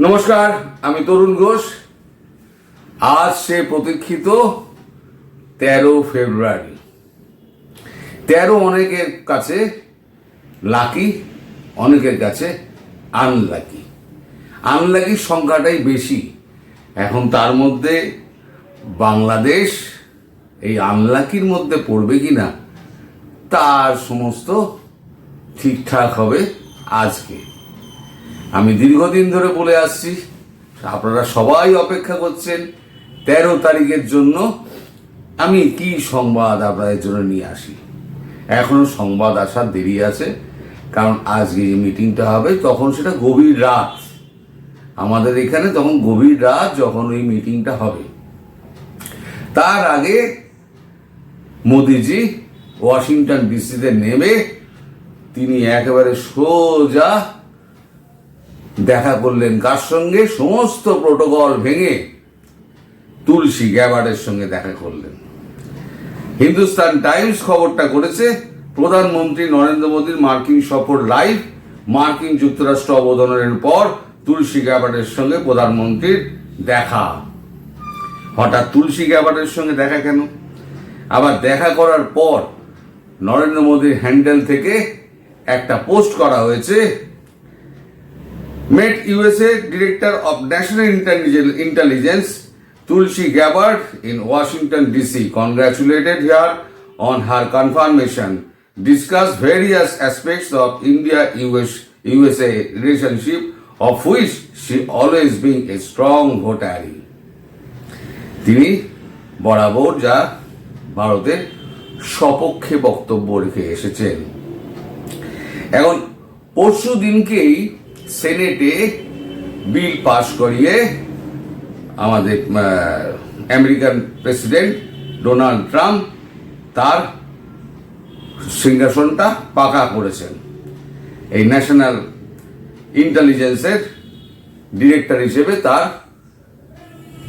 নমস্কার, আমি তরুণ ঘোষ। আজ সে প্রতীক্ষিত তেরো ফেব্রুয়ারি। তেরো অনেকের কাছে লাকি অনেকের কাছে আনলাকি আনলাকির সংখ্যাটাই বেশি। এখন তার মধ্যে বাংলাদেশ এই আনলাকির মধ্যে পড়বে কি না তার সমস্ত ঠিকঠাক হবে আজকে। আমি দীর্ঘদিন ধরে বলে আসছি, আপনারা সবাই অপেক্ষা করছেন তেরো তারিখের জন্য আমি কি সংবাদ আপনাদের জন্য নিয়ে আসি। এখনও সংবাদ আসার দেরি আছে, কারণ আজকে যে মিটিংটা হবে, তখন সেটা গভীর রাত। আমাদের এখানে তখন গভীর রাত যখন ওই মিটিংটা হবে। তার আগে মোদিজি ওয়াশিংটন ডিসিতে নেমে তিনি একেবারে সোজা দেখা করলেন কার সঙ্গে? সমস্ত প্রোটোকল ভেঙে তুলসী গ্যাবার্ডের সঙ্গে দেখা করলেন। হিন্দুস্তান টাইমস খবরটা করেছে, প্রধানমন্ত্রী নরেন্দ্র মোদীর মার্কিন সফর লাইভ, মার্কিন যুক্তরাষ্ট্র অবদানের পর তুলসী গ্যাবার্ডের সঙ্গে প্রধানমন্ত্রীর দেখা। হঠাৎ তুলসী গ্যাবার্ডের সঙ্গে দেখা কেন? আবার দেখা করার পর নরেন্দ্র মোদীর হ্যান্ডেল থেকে একটা পোস্ট করা হয়েছে met USA director of national intelligence Tulsi Gabbard in Washington DC congratulated here on her confirmation discuss various aspects of India US USA relationship of which she always being a strong votary তিনি বরাবর যা ভারতের সপক্ষে বক্তব্য রেখে এসেছেন। এখন পরশু দিনকেই সেনেটে বিল পাশ করিয়ে আমাদের আমেরিকান প্রেসিডেন্ট ডোনাল্ড ট্রাম্প তার সিংহাসনটা পাকা করেছেন। এই ন্যাশনাল ইন্টেলিজেন্সের ডিরেক্টর হিসেবে তার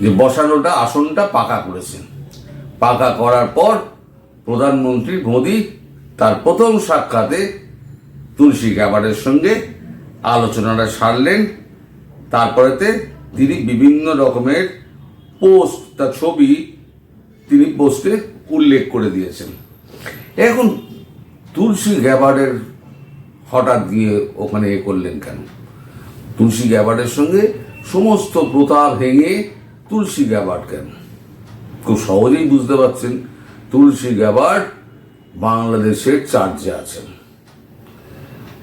যে বসানোটা, আসনটা পাকা করেছেন। পাকা করার পর প্রধানমন্ত্রী মোদী তার প্রথম সাক্ষাতে তুলসী গ্যাবার্ডের সঙ্গে আলোচনাটা সারলেন। তারপরেতে তিনি বিভিন্ন রকমের পোস্ট, তার ছবি তিনি পোস্টে উল্লেখ করে দিয়েছেন। এখন তুলসী গ্যাবার্ডের হঠাৎ গিয়ে ওখানে এ করলেন কেন? তুলসী গ্যাবার্ডের সঙ্গে সমস্ত প্রথা ভেঙে তুলসী গ্যাবার্ড কেন? খুব সহজেই বুঝতে পারছেন, তুলসী গ্যাবার্ড বাংলাদেশের চার্জে আছেন।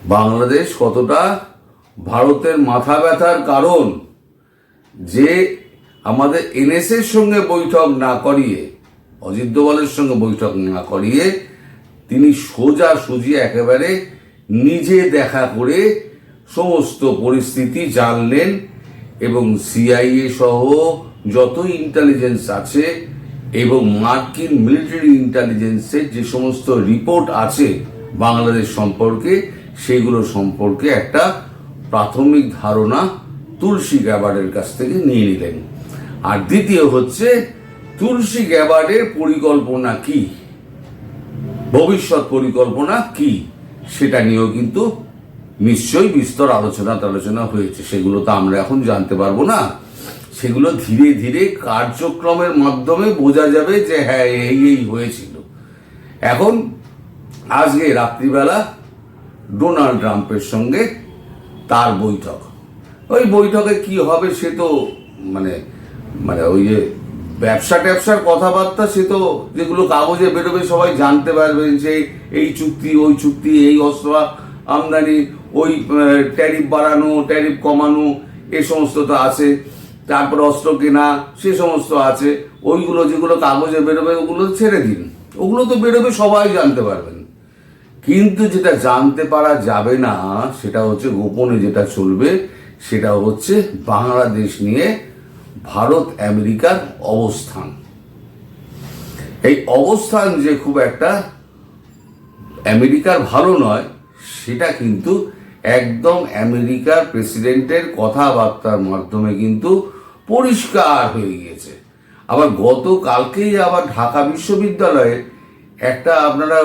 বাংলাদেশ কতটা ভারতের মাথা ব্যথার কারণ যে আমাদের এনএসের সঙ্গে বৈঠক না করিয়ে, অজিত দোভালের সঙ্গে বৈঠক না করিয়ে, তিনি সোজা সুজি একেবারে নিজে দেখা করে সমস্ত পরিস্থিতি জানলেন এবং সিআইএ সহ যত ইন্টেলিজেন্স আছে এবং মার্কিন মিলিটারি ইন্টেলিজেন্সের যে সমস্ত রিপোর্ট আছে বাংলাদেশ সম্পর্কে সেগুলো সম্পর্কে একটা প্রাথমিক ধারণা তুলসী গ্যাবার্ডের কাছ থেকে নিয়ে নিলেন। আর দ্বিতীয় হচ্ছে, তুলসী গ্যাবার্ডের পরিকল্পনা কি? ভবিষ্যৎ পরিকল্পনা কি? সেটা নিয়েও কিন্তু নিশ্চয়ই বিস্তর আলোচনা আলোচনা হয়েছে। সেগুলো তো আমরা এখন জানতে পারব না। সেগুলো ধীরে ধীরে কার্যক্রমের মাধ্যমে বোঝা যাবে যে হ্যাঁ এই এই হয়েছিল। এখন আজকে রাত্রিবেলা ডোনাল্ড ট্রাম্পের সঙ্গে তার বৈঠক। ওই বৈঠকে কি হবে সে তো মানে মানে ওই যে ব্যবসা ট্যাবসার কথাবার্তা সে তো যেগুলো কাগজে বেরোবে সবাই জানতে পারবে যে এই চুক্তি, ওই চুক্তি, এই অস্ত্র আমদানি, ওই ট্যারিফ বাড়ানো, ট্যারিফ কমানো, এ সমস্ত তো আছে। তারপর অস্ত্র কেনা, সে সমস্ত আছে। ওইগুলো যেগুলো কাগজে বেরোবে, ওগুলো ছেড়ে দিন। ওগুলো তো বেরোবে, সবাই জানতে পারবেন কিন্তু যেটা জানতে পারা যাবে না, সেটা হচ্ছে গোপনে যেটা চলবে, সেটা হচ্ছে বাংলাদেশ নিয়ে ভারত আমেরিকার অবস্থান। এই অবস্থান যে খুব একটা আমেরিকার ভালো নয়, সেটা কিন্তু একদম আমেরিকার প্রেসিডেন্টের কথাবার্তার মাধ্যমে কিন্তু পরিষ্কার হয়ে গিয়েছে। আবার গতকালকেই আবার ঢাকা বিশ্ববিদ্যালয়ে একটা আপনারা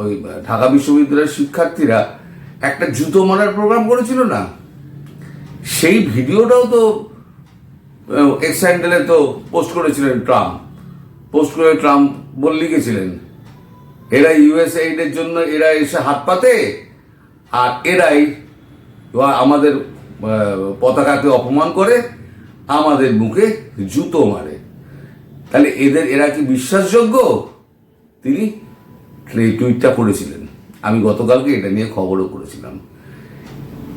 ওই ঢাকা বিশ্ববিদ্যালয়ের শিক্ষার্থীরা একটা জুতো মারার প্রোগ্রাম করেছিল না? সেই ভিডিওটাও তো এক্স হ্যান্ডেলে তো পোস্ট করেছিলেন ট্রাম্প। পোস্ট করে ট্রাম্প বল লিখেছিলেন, এরা ইউএস এইডের জন্য, এরা এসে হাত পাতে, আর এরাই আমাদের পতাকাকে অপমান করে, আমাদের মুখে জুতো মারে। তাহলে এদের, এরা কি বিশ্বাসযোগ্য? তিনি এই টুইটটা করেছিলেন। আমি গতকালকে এটা নিয়ে খবরও করেছিলাম।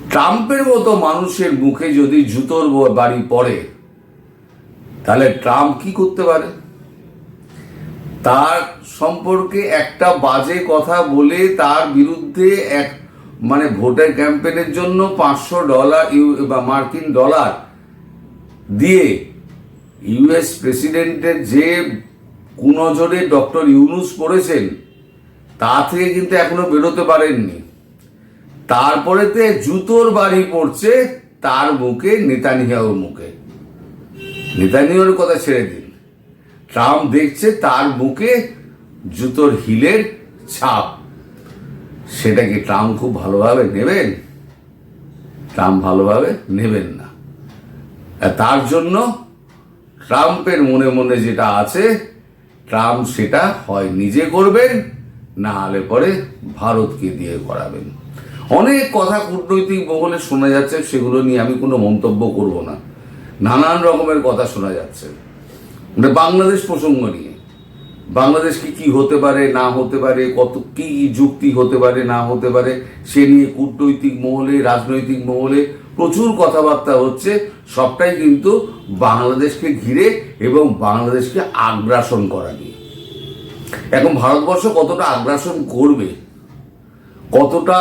ট্রাম্পের মতো মানুষের মুখে যদি জুতোর বাড়ি পড়ে, তাহলে ট্রাম্প কি করতে পারে? তার সম্পর্কে একটা বাজে কথা বলে তার বিরুদ্ধে এক মানে ভোটের ক্যাম্পেনের জন্য পাঁচশো ডলার ইউ- বা মার্কিন ডলার দিয়ে ইউএস প্রেসিডেন্টের যে কুনজরে ডক্টর ইউনুস পড়েছেন তা থেকে কিন্তু এখনও বেরোতে পারেননি। তারপরেতে জুতোর বাড়ি পড়ছে তার মুখে নেতানিয়াহুর মুখে। নেতানিয়াহুর কথা ছেড়ে দিন। ট্রাম্প দেখছে তার মুখে জুতোর হিলের ছাপ। সেটা কি ট্রাম্প খুব ভালোভাবে নেবেন? ট্রাম্প ভালোভাবে নেবেন না। তার জন্য ট্রাম্পের মনে মনে যেটা আছে, ট্রাম্প সেটা হয় নিজে করবেন না হলে পরে ভারতকে দিয়ে করাবেন অনেক কথা কূটনৈতিক মহলে শোনা যাচ্ছে, সেগুলো নিয়ে আমি কোনো মন্তব্য করব না। নানান রকমের কথা শোনা যাচ্ছে। মানে বাংলাদেশ প্রসঙ্গ নিয়ে। বাংলাদেশকে কি হতে পারে, না হতে পারে, কত, কি যুক্তি হতে পারে, না হতে পারে, সে নিয়ে কূটনৈতিক মহলে, রাজনৈতিক মহলে প্রচুর কথাবার্তা হচ্ছে। সবটাই কিন্তু বাংলাদেশকে ঘিরে এবং বাংলাদেশকে আগ্রাসন করা নিয়ে। এখন ভারতবর্ষ কতটা আগ্রাসন করবে? কতটা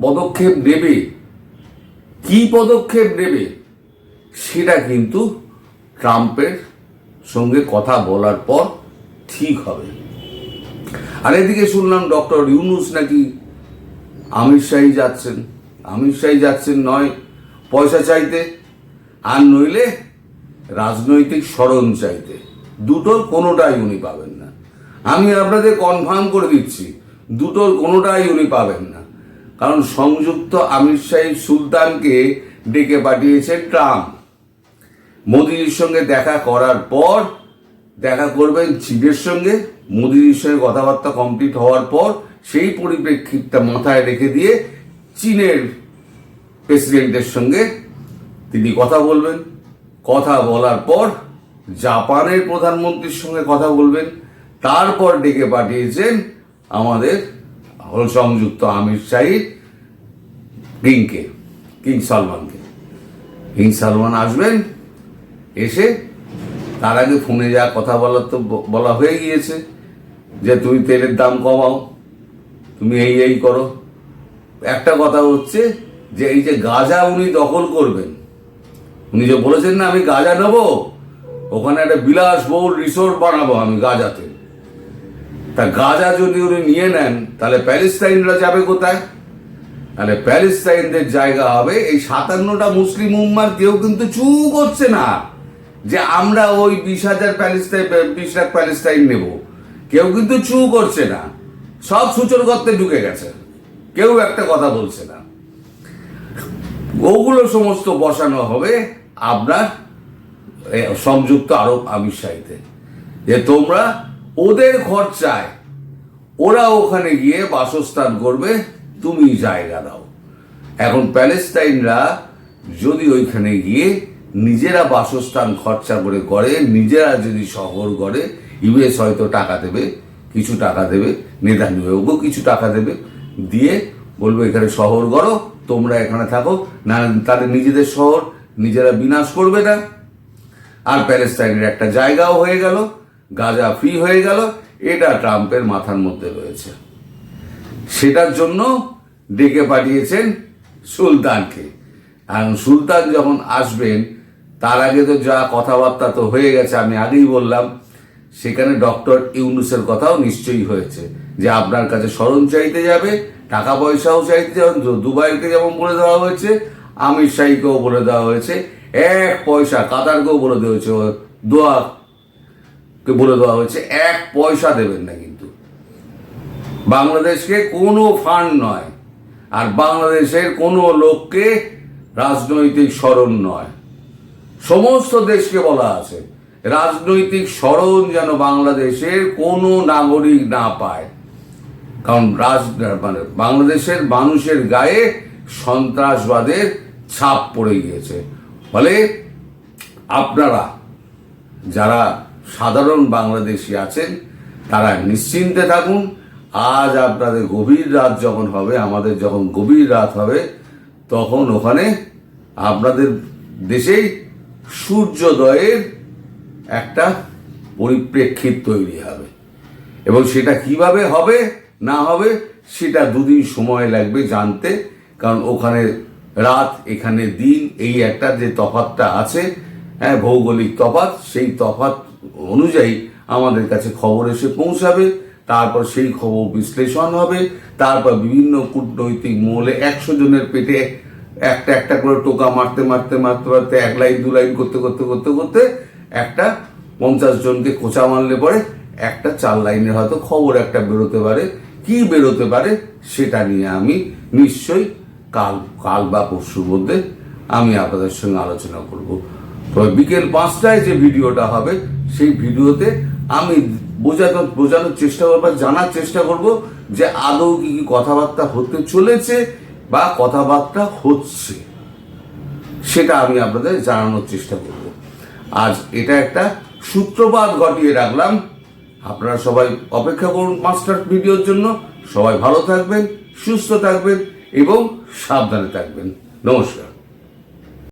পদক্ষেপ নেবে? কি পদক্ষেপ নেবে? সেটা কিন্তু ট্রাম্পের সঙ্গে কথা বলার পর ঠিক হবে। আর এদিকে শুনলাম ডক্টর ইউনুস নাকি আমির শাহী যাচ্ছেন। আমির শাহী যাচ্ছেন নয়, পয়সা চাইতে আর নইলে রাজনৈতিক স্মরণ চাইতে। দুটোর কোনোটাই উনি পাবেন না। আমি আপনাদের কনফার্ম করে দিচ্ছি দুটোর কোনোটাই উনি পাবেন না। কারণ সংযুক্ত আমির শাহী সুলতানকে ডেকে পাঠিয়েছে ট্রাম্প। মোদিজির সঙ্গে দেখা করার পর, দেখা করবেন চীনের সঙ্গে, মোদিজির সঙ্গে কথাবার্তা কমপ্লিট হওয়ার পর, সেই পরিপ্রেক্ষিতটা মাথায় রেখে দিয়ে চীনের প্রেসিডেন্টের সঙ্গে তিনি কথা বলবেন। কথা বলার পর, জাপানের প্রধানমন্ত্রীর সঙ্গে কথা বলবেন। তারপর ডেকে পাঠিয়েছেন আমাদের হল সংযুক্ত আমির শাহী কিংকে, কিং সালমানকে। কিং সালমান আসবেন, এসে তার আগে ফোনে যা কথা বলার তো বলা হয়ে গিয়েছে যে তুমি তেলের দাম কমাও, তুমি এই এই করো। একটা কথা হচ্ছে যে এই যে গাজা উনি দখল করবেন, উনি যে বলেছেন না আমি গাজা নেব, ওখানে একটা বিলাসবহুল রিসোর্ট বানাবো আমি গাজাতে। তা গাজা যদি উনি নিয়ে নেন, তাহলে প্যালেস্তাইনরা যাবে কোথায়? তাহলে প্যালেস্তাইনদের জায়গা হবে এই সাতান্নটা মুসলিম উম্মার কেউ কিন্তু চু করছে না যে আমরা ওই বিশ হাজার প্যালেস্তাইন বিশ লাখ প্যালেস্তাইন নেব। কেউ কিন্তু চু করছে না। সব সূচল করতে ঢুকে গেছে। কেউ একটা কথা বলছে না। ওগুলো সমস্ত বসানো হবে আপনার সংযুক্ত আরব আমিরশাহীতে যে তোমরা ওদের খরচায় ওরা ওখানে গিয়ে বাসস্থান করবে, তুমি জায়গা দাও। এখন প্যালেস্তাইনরা যদি ওইখানে গিয়ে নিজেরা বাসস্থান খরচা করে করে, নিজেরা যদি শহর গড়ে, ইউএস হয়তো টাকা দেবে, কিছু টাকা দেবে নেতানিয়াহুকেও কিছু টাকা দেবে, দিয়ে বলব, এখানে শহর গড়ো, তোমরা এখানে থাকো। না, তাদের নিজেদের শহর, নিজেরা বিনাশ করবে না। আর প্যালেস্তাইনের একটা জায়গাও হয়ে গেল। গাজা ফ্রি হয়ে গেল, এটা ট্রাম্পের মাথার মধ্যে রয়েছে। সেটার জন্য ডেকে পাঠিয়েছেন সুলতানকে। আর সুলতান যখন আসবেন, তার আগে তো যা কথাবার্তা তো হয়ে গেছে, আমি আগেই বললাম, সেখানে ডক্টর ইউনুসের কথাও নিশ্চয়ই হয়েছে, যে আপনার কাছে স্মরণ চাইতে যাবে টাকা পয়সাও চাইতে যাবেন দুবাইকে যেমন বলে দেওয়া হয়েছে, আমির শাহীকেও বলে দেওয়া হয়েছে, এক পয়সা কাতারকেও বলে দেওয়া হয়েছে দোয়া কে বলে দেওয়া হয়েছে, এক পয়সা দেবেন না কিন্তু। বাংলাদেশকে কোনো ফান্ড নয়, আর বাংলাদেশের কোনো লোককে রাজনৈতিক স্মরণ নয়। সমস্ত দেশকে বলা আছে, রাজনৈতিক স্মরণ যেন বাংলাদেশের কোনো নাগরিক না পায়। কারণ রাজ মানে বাংলাদেশের মানুষের গায়ে সন্ত্রাসবাদের ছাপ পড়ে গিয়েছে। ফলে আপনারা যারা সাধারণ বাংলাদেশি আছেন, তারা নিশ্চিন্তে থাকুন। আজ আপনাদের গভীর রাত যখন হবে, আমাদের যখন গভীর রাত হবে, তখন ওখানে আপনাদের দেশেই সূর্যোদয়ের একটা পরিপ্রেক্ষিত তৈরি হবে। এবং সেটা কীভাবে হবে, না হবে, সেটা দুদিন সময় লাগবে জানতে। কারণ ওখানে রাত, এখানে দিন, এই একটা যে তফাতটা আছে হ্যাঁ ভৌগোলিক তফাত সেই তফাত অনুযায়ী আমাদের কাছে খবর এসে পৌঁছাবে, তারপর সেই খবর বিশ্লেষণ হবে, তারপর বিভিন্ন কূটনৈতিক মহলে একশো জনের পেটে একটা একটা করে টোকা মারতে মারতে মারতে মারতে, এক লাইন, দু লাইন করতে করতে করতে করতে একটা পঞ্চাশ জনকে কোচা মারলে পরে একটা চার লাইনের হয়তো খবর একটা বেরোতে পারে। কি বেরোতে পারে সেটা নিয়ে আমি নিশ্চয়ই কাল কাল বা পরশুর মধ্যে আমি আপনাদের সঙ্গে আলোচনা করব। বিকেল পাঁচটায় যে ভিডিওটা হবে, সেই ভিডিওতে আমি বোঝানোর বোঝানোর চেষ্টা করব জানার চেষ্টা করব যে আদৌ কি কি কথাবার্তা হতে চলেছে বা কথাবার্তা হচ্ছে। সেটা আমি আপনাদের জানানোর চেষ্টা করব। আজ এটা একটা সূত্রপাত ঘটিয়ে রাখলাম। আপনারা সবাই অপেক্ষা করুন মাস্টার ভিডিওর জন্য। সবাই ভালো থাকবেন, সুস্থ থাকবেন এবং সাবধানে থাকবেন। নমস্কার।